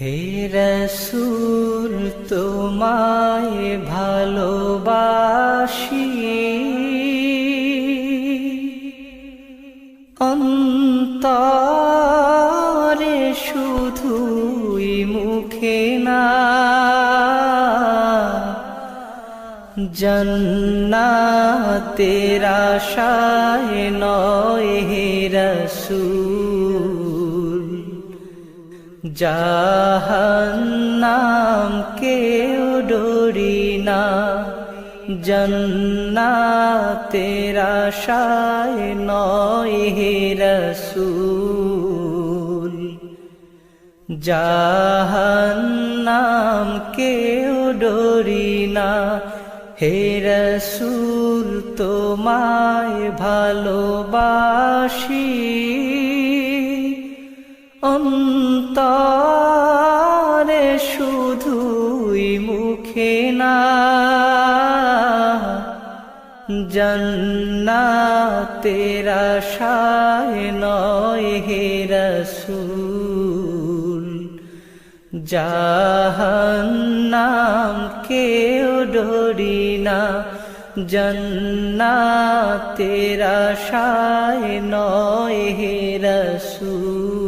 হে রসুল তোমায় ভালোবাসি। অন্তরে শুধুই মুখে না জন্নাতের আশায় নয় হে রসুল। জাহান্নাম কেউ ডরি না। জন্নাতের আশায় নয় হে রসুল। জাহান্নাম কেউ ডরি না। হে রসুল, তোমায় ভালোবাসি। অন্তরে শুধুই মুখে না। জন্নাতের আশায় নয় হে রসুল, জাহান্নাম কেউ ডরি না। জন্নাতের আশায় নয় হে রসুল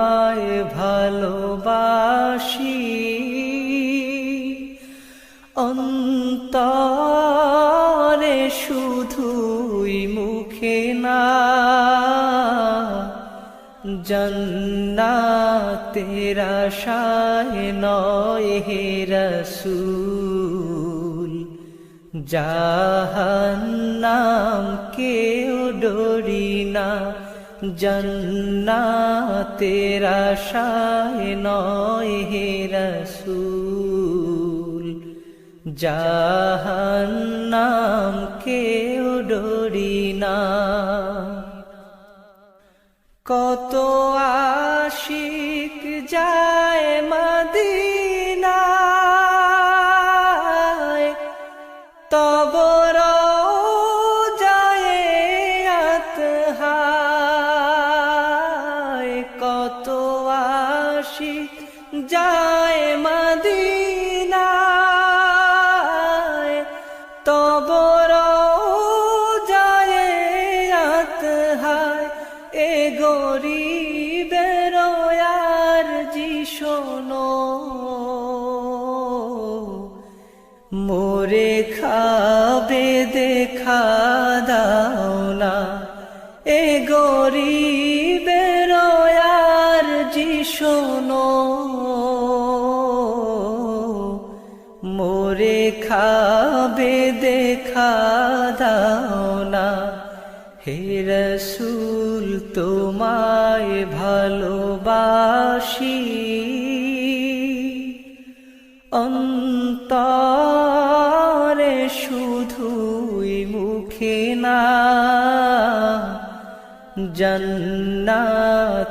তোমায় ভালোবাসি। অন্তরে শুধুই মুখে না, জন্নাতের আশায় নয় হে রসুল। জাহান্নাম কেউ ডরি না জন্নাতের আশায় নয় হে রসুল। জাহান্নাম কেউ ডরি না। কত আশিক যায় মদিনায় যায় মদিনায় তবর যায় আর জি শোনো। মোরে খাবে দেখা দাও না এ জি শোনো মোরে খাবে দেখা দাও না। হে রসুল তোমায় ভালোবাসি। অন্তরে শুধুই মুখে না